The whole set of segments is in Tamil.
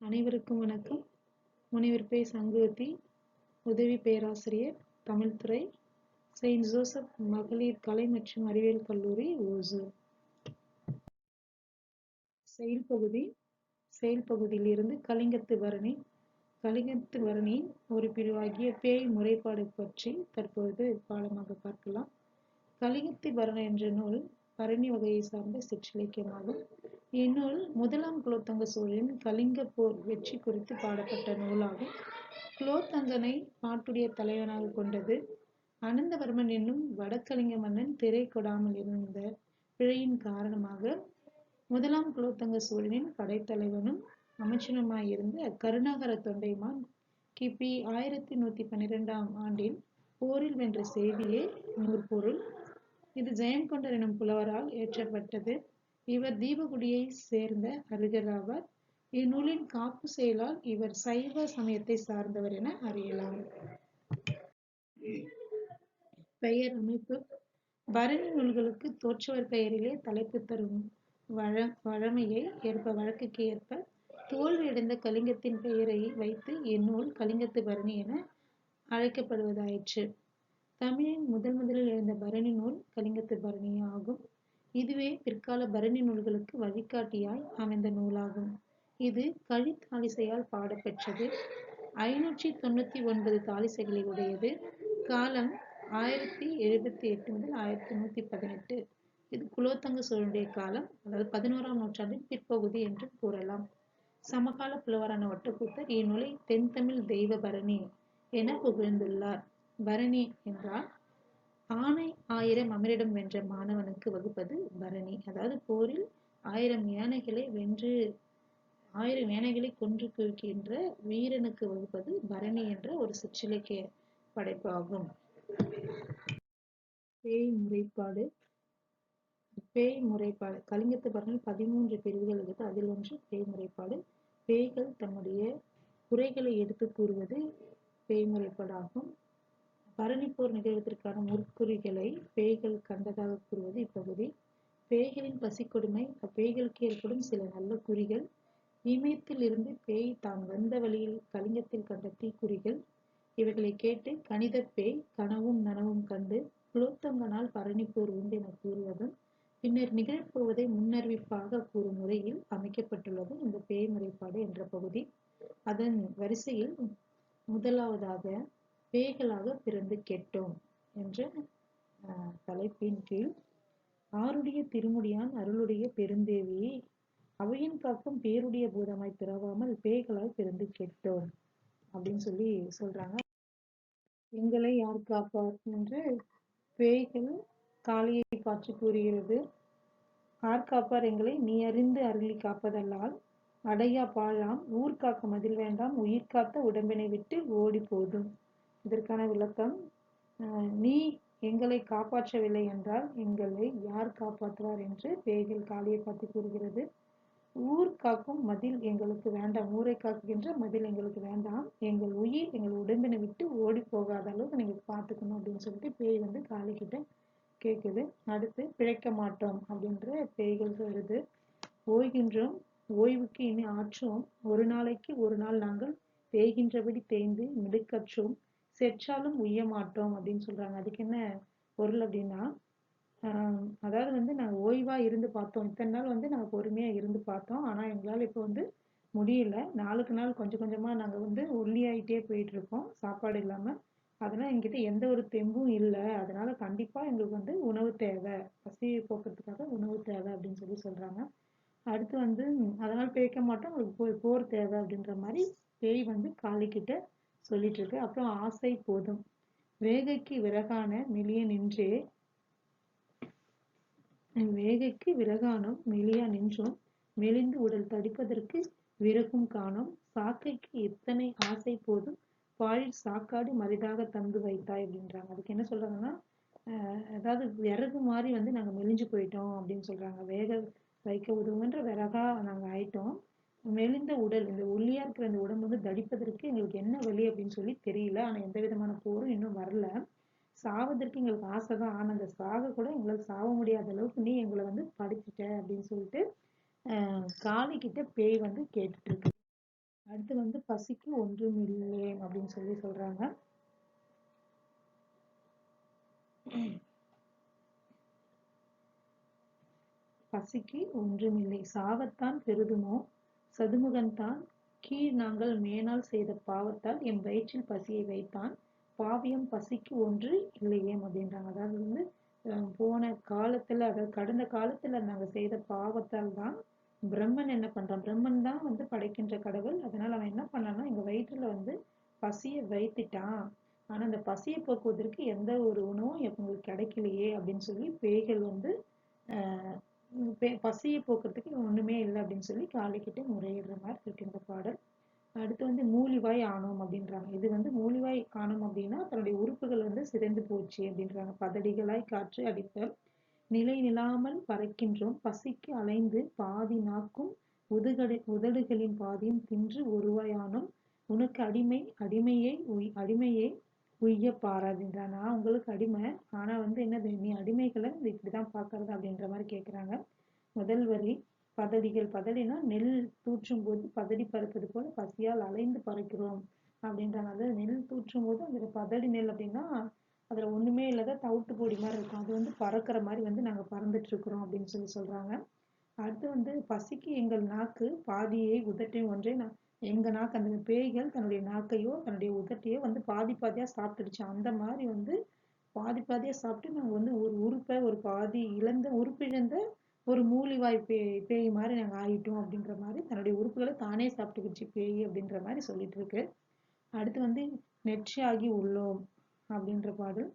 அனைவருக்கும் வணக்கம். முனைவர் பே சங்குவதி உதவி பேராசிரியர் தமிழ்துறை செயின்ட் ஜோசப் மகளிர் கலை மற்றும் அறிவியல் கல்லூரி ஓசு செயல் பகுதி செயல் பகுதியிலிருந்து கலிங்கத்து பரணி கலிங்கத்து பரணியின் ஒரு பிரிவாகிய பேய் முறைப்பாடு பற்றி தற்பொழுது பாடமாக பார்க்கலாம். கலிங்கத்து பரணி என்ற நூல் பரணி வகையை சார்ந்த சிற்றிலக்கியமாகும். இந்நூல் முதலாம் குலோத்தங்க சோழரின் கலிங்க போர் வெற்றி குறித்து பாடப்பட்ட நூலாகும். குலோத்தங்கனை நாட்டுடைய தலைவனாக கொண்டது அனந்தவர்மன் என்னும் வடக்கலிங்க மன்னன் திரை கொடாமல் இருந்த பிழையின் காரணமாக முதலாம் குலோத்தங்க சோழனின் படைத்தலைவனும் அமைச்சனுமாயிருந்த கருணாகர தொண்டைமான் கிபி ஆயிரத்தி நூத்தி பன்னிரெண்டாம் ஆண்டில் போரில் வென்ற செய்தியே நூற்பொருள். இது ஜெயங்கொண்டர் எனும் புலவரால் ஏற்றப்பட்டது. இவர் தீபகுடியை சேர்ந்த அறிஞர் ஆவார் இந்நூலின் காப்பு செயலால் இவர் சைவ சமயத்தை சார்ந்தவர் என அறியலாம். பெயர் அமைப்பு. பரணி நூல்களுக்கு தோற்றவர் பெயரிலே தலைப்பு தரும் வழ வழமையை ஏற்ப வழக்குக்கு ஏற்ப தோல்வியடைந்த கலிங்கத்தின் பெயரை வைத்து இந்நூல் கலிங்கத்து பரணி என அழைக்கப்படுவதாயிற்று. தமிழின் முதல் முதலில் எழுந்த பரணி நூல் கலிங்கத்து பரணி ஆகும். இதுவே பிற்கால பரணி நூல்களுக்கு வழிகாட்டியாய் அமைந்த நூலாகும். இது கழி தாலிசையால் பாடப்பெற்றது. ஐநூற்றி தொண்ணூத்தி ஒன்பது தாலிசைகளை உடையது. காலம் ஆயிரத்தி எழுபத்தி எட்டு முதல் ஆயிரத்தி நூத்தி பதினெட்டு. இது குலோத்தங்க சோழனுடைய காலம் அதாவது பதினோராம் நூற்றாண்டின் பிற்பகுதி என்று கூறலாம். சமகால புலவரான ஒட்டக்கூத்தர் இந்நூலை தென்தமிழ் தெய்வ பரணி என புகழ்ந்துள்ளார். பரணி என்றால் ஆணை ஆயிரம் அமரிடம் வென்ற மாணவனுக்கு வகுப்பது பரணி. அதாவது போரில் ஆயிரம் யானைகளை வென்று ஆயிரம் யானைகளை கொன்று குவிக்கின்ற வீரனுக்கு வகுப்பது பரணி என்ற ஒரு சிற்றிலக்கிய படைப்பு ஆகும். பேய் முறைப்பாடு. பேய் முறைப்பாடு. கலிங்கத்து பரணி பதிமூன்று பிரிவுகள் இருக்கு அதில் ஒன்று பேய் முறைப்பாடு. பேய்கள் தன்னுடைய குறைகளை எடுத்து கூறுவது பேய் முறைப்பாடாகும். பரணிப்போர் நிகழ்வதற்கான முற்குறிகளை பேய்கள் கண்டதாக கூறுவது இப்பகுதி. பேய்களின் பசிக்கொடுமை அப்பேய்களுக்கு ஏற்படும் சில நல்ல குறிகள். இமயத்தில் இருந்து பேய் தான் வந்த வழியில் கலிங்கத்தில் கண்ட தீக்குறிகள். இவைகளை கேட்டு கணித பேய் கனவும் நனவும் கண்டு குலோத்தங்கனால் பரணிப்போர் உண்டு என கூறுவதும் பின்னர் நிகழப்போவதை முன்னறிவிப்பாக கூறும் முறையில் அமைக்கப்பட்டுள்ளது இந்த பேய் முறைப்பாடு என்ற பகுதி. அதன் வரிசையில் முதலாவதாக பேய்களாக பிறந்து கெட்டோம் என்ற தலைப்பின் கீழ் ஆருடைய திருமுடியான் அருளுடைய பெருந்தேவியை அவையின் காக்கும் பேருடைய பூதமாய் பிறவாமல் பேய்களாய் பிறந்து கெட்டோம் அப்படின்னு சொல்லி சொல்றாங்க. எங்களை யார் காப்பார் என்று பேய்கள் காளியை காட்சி கூறுகிறது. ஆர் காப்பார் எங்களை நீ அறிந்து அருளி காப்பதல்லால் அடையா பாழாம் ஊர் காக்க மதில் வேண்டாம் உயிர் காத்த உடம்பினை விட்டு ஓடி போதும். இதற்கான விளக்கம் நீ எங்களை காப்பாற்றவில்லை என்றால் எங்களை யார் காப்பாற்றுவார்? என்று பேய்கள் காளியை பார்த்து கூறுகிறது. ஊர் காக்கும் மதில் எங்களுக்கு வேண்டாம் ஊரை காக்குகின்ற மதில் எங்களுக்கு வேண்டாம். எங்கள் உயிர் எங்கள் உடம்பினை விட்டு ஓடி போகாத அளவுக்கு நீங்கள் பார்த்துக்கணும் அப்படின்னு சொல்லிட்டு பேய் வந்து காளிக்கிட்ட கேட்குது. அடுத்து பிழைக்க மாட்டோம் அப்படின்ற பேய்கள் வருது ஓய்கின்றோம் ஓய்வுக்கு இனி ஆற்றோம். ஒரு நாளைக்கு ஒரு நாள் நாங்கள் தேய்கின்றபடி தேய்ந்து மிடுக்கற்றோம். செற்றாலும் உய்ய மாட்டோம் அப்படின்னு சொல்றாங்க. அதுக்கு என்ன பொருள் அப்படின்னா அதாவது வந்து நாங்க ஓய்வா இருந்து பார்த்தோம். இத்தனை நாள் வந்து நாங்க பொறுமையா இருந்து பார்த்தோம். ஆனா எங்களால இப்ப வந்து முடியல. நாளுக்கு நாள் கொஞ்சம் கொஞ்சமா நாங்க வந்து ஒல்லியாயிட்டே போயிட்டு இருக்கோம் சாப்பாடு இல்லாம. அதனால எங்கிட்ட எந்த ஒரு தெம்பும் இல்லை. அதனால கண்டிப்பா எங்களுக்கு வந்து உணவு தேவை. பசி போக்குறதுக்காக உணவு தேவை அப்படின்னு சொல்லி சொல்றாங்க. அடுத்து வந்து அதனால பேய்க்க மாட்டோம். உங்களுக்கு போர் தேவை அப்படின்ற மாதிரி பேய் வந்து காளிக்கிட்ட சொல்லிட்டு இருக்கு அப்புறம் ஆசை போதும். வேகைக்கு விறகான மெலிய நின்றே வேகைக்கு விறகானும் மெலியா நின்றும். மெலிந்து உடல் தடிப்பதற்கு விறகும் காணும். சாக்கைக்கு எத்தனை ஆசை போதும். பாழில் சாக்காடு மரிதாக தந்து வைத்தாய் அப்படின்றாங்க. அதுக்கு என்ன சொல்றாங்கன்னா அதாவது விறகு மாதிரி வந்து நாங்க மெலிஞ்சு போயிட்டோம் அப்படின்னு சொல்றாங்க. வேக வைக்க உதவுன்ற விறகா நாங்க ஆயிட்டோம். மெலிந்த உடல் இந்த ஒல்லியா இருக்கிற இந்த உடம்பு வந்து தடிப்பதற்கு எங்களுக்கு என்ன வழி அப்படின்னு சொல்லி தெரியல. ஆனா எந்த விதமான போரும் இன்னும் வரல. சாவதற்கு எங்களுக்கு ஆசைதான் ஆனா அந்த சாக கூட எங்களுக்கு சாவ முடியாத அளவுக்கு நீ எங்களை வந்து படிச்சுட்ட அப்படின்னு சொல்லிட்டு காளி கிட்ட பேய் வந்து கேட்டுட்டு இருக்கு. அடுத்து வந்து பசிக்கு ஒன்றும் இல்லை அப்படின்னு சொல்லி சொல்றாங்க. பசிக்கு ஒன்றுமில்லை சாவத்தான் பெரிதுமோ? சதுமுகன்தான் கீழ் நாங்கள் மேனால் செய்த பாவத்தால் என் வயிற்றில் பசியை வைத்தான். பாவியம் பசிக்கு ஒன்று இல்லையே அப்படின்றாங்க. அதாவது வந்து போன காலத்துல அதாவது கடந்த காலத்துல நாங்க செய்த பாவத்தால் தான் பிரம்மன் என்ன பண்றான். பிரம்மன் தான் வந்து படைக்கின்ற கடவுள். அதனால அவன் என்ன பண்ணான்னா எங்க வயிற்றுல வந்து பசியை வைத்துட்டான். ஆனா அந்த பசியை போக்குவதற்கு எந்த ஒரு உணவும் எங்களுக்கு கிடைக்கலையே அப்படின்னு சொல்லி பேய்கள் வந்து ஆஹ் பசியை போக்குறதுக்கு ஒண்ணுமே இல்லை அப்படின்னு சொல்லி காளிக்கிட்ட முறையிடுற மாதிரி இருக்கு இந்த பாடல். அடுத்து வந்து மூலிவாய் ஆணவம் அப்படின்றாங்க. இது வந்து மூலிவாய் ஆணவம் அப்படின்னா தன்னுடைய உறுப்புகள் வந்து சிதைந்து போச்சு அப்படின்றாங்க. பதடிகளாய் காற்று அடித்தால் நிலை நிலாமல் பறக்கின்றோம் பசிக்கு அலைந்து பாதி நாக்கும் உதகடு உதடுகளின் பாதியும் தின்று ஒருவாயானும் உனக்கு அடிமை அடிமையை உய் அடிமையை உய்ய பாரு நான் உங்களுக்கு அடிமை. ஆனா வந்து என்னது நீ அடிமைகளை இது இப்படிதான் பாக்குறது அப்படின்ற மாதிரி கேட்குறாங்க முதல் வரி பதடிகள். பதடினா நெல் தூற்றும் போது பதடி பறப்பது போல பசியால் அலைந்து பறக்கிறோம் அப்படின்றாங்க. அதாவது நெல் தூற்றும் போது அந்த பதடி நெல் அப்படின்னா அதுல ஒண்ணுமே இல்லாத தவிட்டு பொடி மாதிரி இருக்கும். அது வந்து பறக்கிற மாதிரி வந்து நாங்க பறந்துட்டு இருக்கிறோம் அப்படின்னு சொல்லி சொல்றாங்க. அடுத்து வந்து பசிக்கு எங்கள் நாக்கு பாதியை உதட்டையும் ஒன்றை. நான் எங்க நாக்கு அந்த பேய்கள் தன்னுடைய நாக்கையோ தன்னுடைய உதட்டையோ வந்து பாதி பாதியா சாப்பிட்டுடுச்சு. அந்த மாதிரி வந்து பாதி பாதியா சாப்பிட்டு நாங்க வந்து ஒரு உறுப்பை ஒரு பாதி இழந்த உறுப்பிழந்த ஒரு மூலிவாய் பேய் பேய் மாதிரி நாங்கள் ஆயிட்டோம் அப்படின்ற மாதிரி தன்னுடைய உறுப்புகளை தானே சாப்பிட்டுக்கிச்சு பேய் அப்படின்ற மாதிரி சொல்லிட்டு இருக்கு அடுத்து வந்து நெற்றியாகி உள்ளோம் அப்படின்ற பாடல்.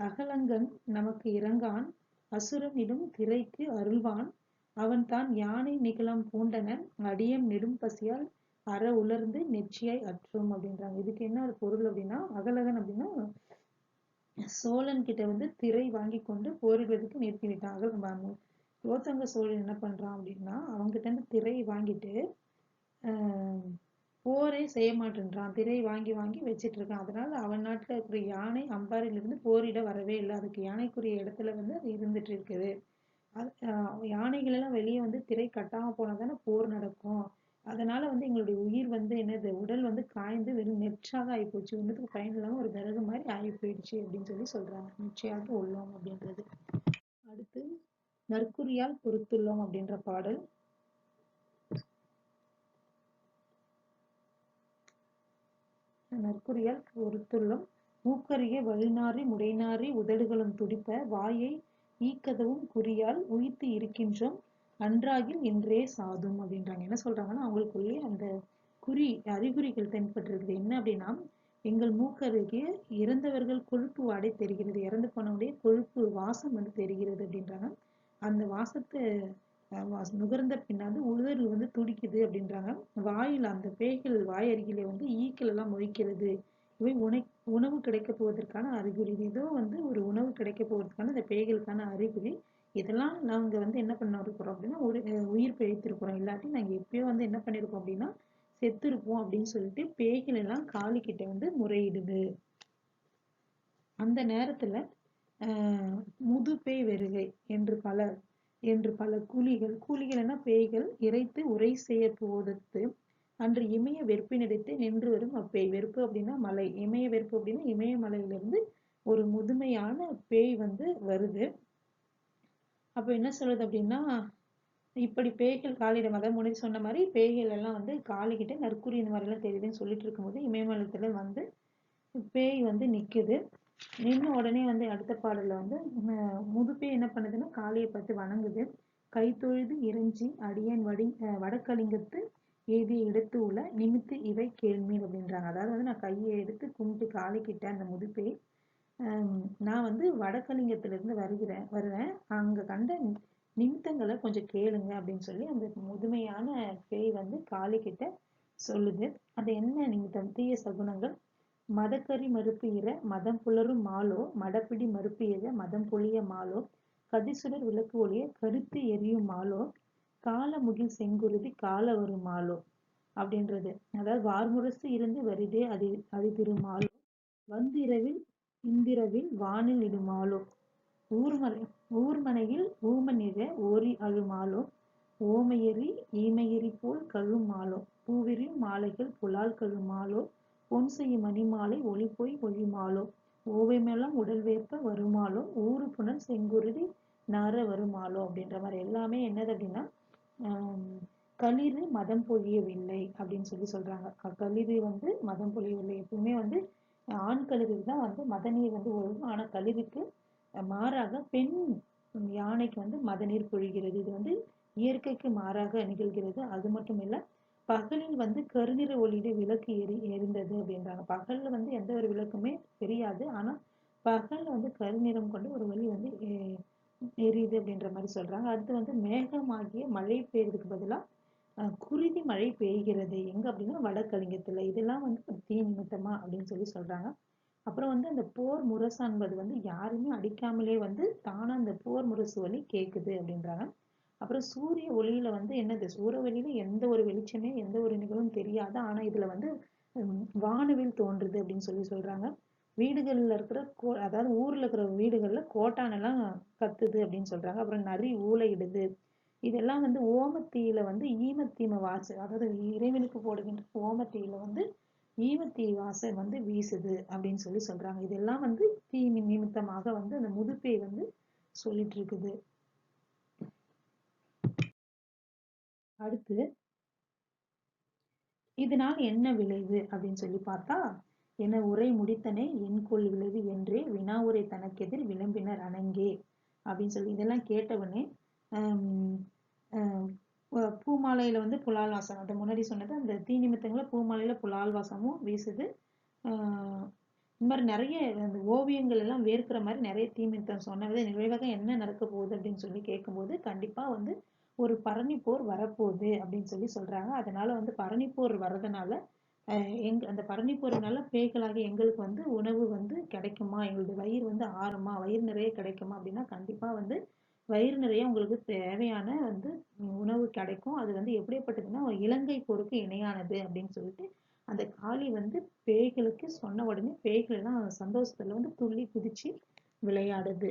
அகலங்கன் நமக்கு இறங்கான் அசுரனிடும் திரைக்கு அருள்வான். அவன் தான் யானை நிகழம் பூண்டனன் அடியம் நெடும் பசியால் அற உலர்ந்து நெற்றியாய் அற்றும் அப்படின்றாங்க. இதுக்கு என்ன ஒரு பொருள் அப்படின்னா அகலகன் அப்படின்னா சோழன் கிட்ட வந்து திரை வாங்கி கொண்டு போரிடுவதற்கு நிறுத்தி விட்டான். அகல் குலோத்தங்க சோழன் என்ன பண்றான் அப்படின்னா அவங்ககிட்ட இருந்து திரை வாங்கிட்டு போரே செய்ய மாட்டேன்றான். திரை வாங்கி வாங்கி வச்சிட்டு இருக்கான். அதனால அவன் நாட்டுல இருக்கிற யானை அம்பாரிலிருந்து போரிட வரவே இல்லை. அதுக்கு யானைக்குரிய இடத்துல வந்து அது இருந்துட்டு இருக்குது. அது யானைகள் எல்லாம் வெளியே வந்து திரை கட்டாம போனாதானே போர் நடக்கும். அதனால வந்து எங்களுடைய உயிர் வந்து என்னது உடல் வந்து காய்ந்து வெறும் நெற்றாக ஆயிப்போச்சு. ஒண்ணுத்துக்கு பயன் இல்லாம ஒரு விறகு மாதிரி ஆகி போயிடுச்சு அப்படின்னு சொல்லி சொல்றாங்க. நிச்சயமாக உள்ளோம் அப்படின்றது. அடுத்து நற்குறியால் பொறுத்துள்ளோம் அப்படின்ற பாடல். நற்குறியால் பொறுத்துள்ளோம். மூக்கரிய வழிநாறி முடைநாறி உதடுகளும் துடிப்ப வாயை ஈக்கதவும் குறியால் உயித்து இருக்கின்றோம். அன்றாகில் இன்றே சாதும் அப்படின்றாங்க. என்ன சொல்றாங்கன்னா அவங்களுக்குள்ளேயே அந்த குறி அறிகுறிகள் தென்பட்டிருக்குது. என்ன அப்படின்னா எங்கள் மூக்கருகே இறந்தவர்கள் கொழுப்பு வாடை தெரிகிறது. இறந்து போனவுடைய கொழுப்பு வாசம் வந்து தெரிகிறது அப்படின்றாங்க. அந்த வாசத்தை நுகர்ந்த பின்னாந்து உதடு வந்து துடிக்குது அப்படின்றாங்க. வாயில் அந்த பேய்கள் வாய் அருகிலே வந்து ஈக்கள் எல்லாம் மொய்க்கிறது இவை உணை உணவு கிடைக்க போவதற்கான அறிகுறி. இதுவும் வந்து ஒரு உணவு கிடைக்க போவதற்கான இந்த பேய்களுக்கான அறிகுறி. இதெல்லாம் நாங்கள் வந்து என்ன பண்ணிருக்கிறோம் அப்படின்னா ஒரு உயிர் பிழைத்திருக்கிறோம். இல்லாட்டி நாங்கள் எப்பயோ வந்து என்ன பண்ணிருக்கோம் அப்படின்னா செத்துருப்போம் அப்படின்னு சொல்லிட்டு பேய்கள் எல்லாம் காளி கிட்ட வந்து முறையிடுது. அந்த நேரத்துல முது பேய் வருகை என்று பல என்று பல கூலிகள் கூலிகள்னா பேய்கள் இறைத்து உரை செய்ய போதத்து அன்று இமய வெறுப்பினிடத்து நின்று வரும் அப்பேய். வெறுப்பு அப்படின்னா மலை. இமய வெறுப்பு அப்படின்னா இமயமலையிலிருந்து ஒரு முதுமையான பேய் வந்து வருது. அப்போ என்ன சொல்லுது அப்படின்னா இப்படி பேய்கள் காளியிடம் அதாவது முன்னாடி சொன்ன மாதிரி பேய்கள் எல்லாம் வந்து காளிகிட்ட நற்குறி இந்த மாதிரிலாம் தெரியுதுன்னு சொல்லிட்டு இருக்கும்போது இமயமலத்தில் வந்து பேய் வந்து நிற்குது நின்று உடனே வந்து அடுத்த பாடலில் வந்து முதுப்பே என்ன பண்ணுதுன்னா காளியை பார்த்து வணங்குது. கை தொழுது இறைஞ்சி அடியன் வடி வடக்கலிங்கத்து ஏதி எடுத்து உள்ள நிமித்து இவை கேள்மீன் அப்படின்றாங்க. அதாவது வந்து நான் கையை எடுத்து கும்பிட்டு காளிக்கிட்ட அந்த முதுப்பே நான் வந்து வடக்கலிங்கத்திலிருந்து வருகிறேன் வருவேன். அங்கே கண்ட நிமித்தங்களை கொஞ்சம் கேளுங்க அப்படின்னு சொல்லி அந்த முதுமையான பேய் வந்து காளி கிட்ட சொல்லுது. அது என்ன நிமித்தம்? தீய சகுனங்கள். மதக்கறி மறுப்பு மதம் புலரும் மாலோ மடப்பிடி மறுப்பு மதம் பொழிய மாலோ கதிசுடர் விளக்கு ஒளிய கருத்து எரியும் மாலோ கால முகில் செங்குருதி கால வரும் மாலோ அப்படின்றது. அதாவது வார்முரசு இருந்து வருதே அது அது திருமாலோ வந்திரவில் இந்திரவின் வானில் இடுமாலோ? ஊர்மலை ஊர்மனையில் ஊமநிற ஓரி அழுமாலோ? ஓமையெறி ஈமையெறி போல் கழும் மாலோ மாலைகள் புலால் கழும் மாலோ பொன் செய்யும் மணிமாலை ஒளிபோய் ஒழிமாலோ ஓவைமெல்லாம் உடல் வேர்ப்ப வருமாலோ? ஊறு புனல் செங்குருதி நார வருமாலோ? அப்படின்ற மாதிரி எல்லாமே என்னது அப்படின்னா ஆஹ் களிறு மதம் பொழியவில்லை அப்படின்னு சொல்லி சொல்றாங்க. களிறு வந்து மதம் பொழியவில்லை. எப்பவுமே வந்து ஆண் கழுகுக்கு தான் வந்து மதநீர் வந்து ஒழுகும் ஆனால் கழுகுக்கு மாறாக பெண் யானைக்கு வந்து மதநீர் பொழிகிறது இது வந்து இயற்கைக்கு மாறாக நிகழ்கிறது. அது மட்டும் இல்லை பகலில் வந்து கருநிற ஒளியில விளக்கு எரி எரிந்தது அப்படின்றாங்க. பகல்ல வந்து எந்த ஒரு விளக்குமே தெரியாது. ஆனா பகல்ல வந்து கருநிறம் கொண்டு ஒரு ஒளி வந்து எரியுது அப்படின்ற மாதிரி சொல்றாங்க. அடுத்து வந்து மேகமாகிய மழை பெய்யறதுக்கு பதிலா குருதி மழை பெய்கிறது. எங்க அப்படின்னா வடகலிங்கத்துல இதெல்லாம் வந்து தீ நிமித்தமா அப்படின்னு சொல்லி சொல்றாங்க. அப்புறம் வந்து அந்த போர் முரசு என்பது வந்து யாருமே அடிக்காமலே வந்து தானா அந்த போர் முரசு வலி கேக்குது அப்படின்றாங்க. அப்புறம் சூரிய ஒளியில வந்து என்னது? சூரிய ஒளியில எந்த ஒரு வெளிச்சமே எந்த ஒரு நிகழ்வும் தெரியாது. ஆனா இதுல வந்து வானவில் தோன்றுது அப்படின்னு சொல்லி சொல்றாங்க. வீடுகள்ல இருக்கிற கோ அதாவது ஊர்ல இருக்கிற வீடுகள்ல கோட்டானெல்லாம் கத்துது அப்படின்னு சொல்றாங்க. அப்புறம் நரி ஊளையிடுது. இதெல்லாம் வந்து ஓமத்தீயில வந்து ஈமத்தீம வாசு அதாவது இறைவனுக்கு போடுகின்ற ஓமத்தீயில வந்து ஈமத்தீ வாசல் வந்து வீசுது அப்படின்னு சொல்லி சொல்றாங்க. இதெல்லாம் வந்து தீ நிமித்தமாக வந்து அந்த முதுப்பேய் வந்து சொல்லிட்டு இருக்குது. அடுத்து இதனால் என்ன விளைவு அப்படின்னு சொல்லி பார்த்தா என உரை முடித்தனே என்கொள் விளைவு என்றே வினா உரை தனக்கெதிர் விளம்பினர் அணங்கே அப்படின்னு சொல்லி இதெல்லாம் கேட்டவனே பூமாலையில் வந்து புலால் வாசம். அது முன்னாடி சொன்னது அந்த தீ நிமித்தங்களில் பூமாலையில் புலால் வாசமும் வீசுது. இந்த மாதிரி நிறைய அந்த ஓவியங்கள் எல்லாம் வேர்க்கிற மாதிரி நிறைய தீமித்தம் சொன்னது நிறைவாக என்ன நடக்க போகுது அப்படின்னு சொல்லி கேட்கும்போது கண்டிப்பாக வந்து ஒரு பரணி போர் வரப்போகுது அப்படின்னு சொல்லி சொல்கிறாங்க அதனால வந்து பரணி போர் வர்றதுனால எங் அந்த பரணி போர்னால பேய்களாக எங்களுக்கு வந்து உணவு வந்து கிடைக்குமா? எங்களுடைய வயிறு வந்து ஆறுமா? வயிறு நிறைய கிடைக்குமா அப்படின்னா கண்டிப்பாக வந்து வயிறு நிறைய உங்களுக்கு தேவையான வந்து உணவு கிடைக்கும். அது வந்து எப்படிப்பட்டதுன்னா இலங்கை போருக்கு இணையானது அப்படின்னு சொல்லிட்டு அந்த காளி வந்து பேய்களுக்கு சொன்ன உடனே பேய்கள் எல்லாம் சந்தோஷத்துல வந்து துள்ளி குதிச்சு விளையாடுது.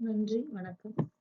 நன்றி வணக்கம்.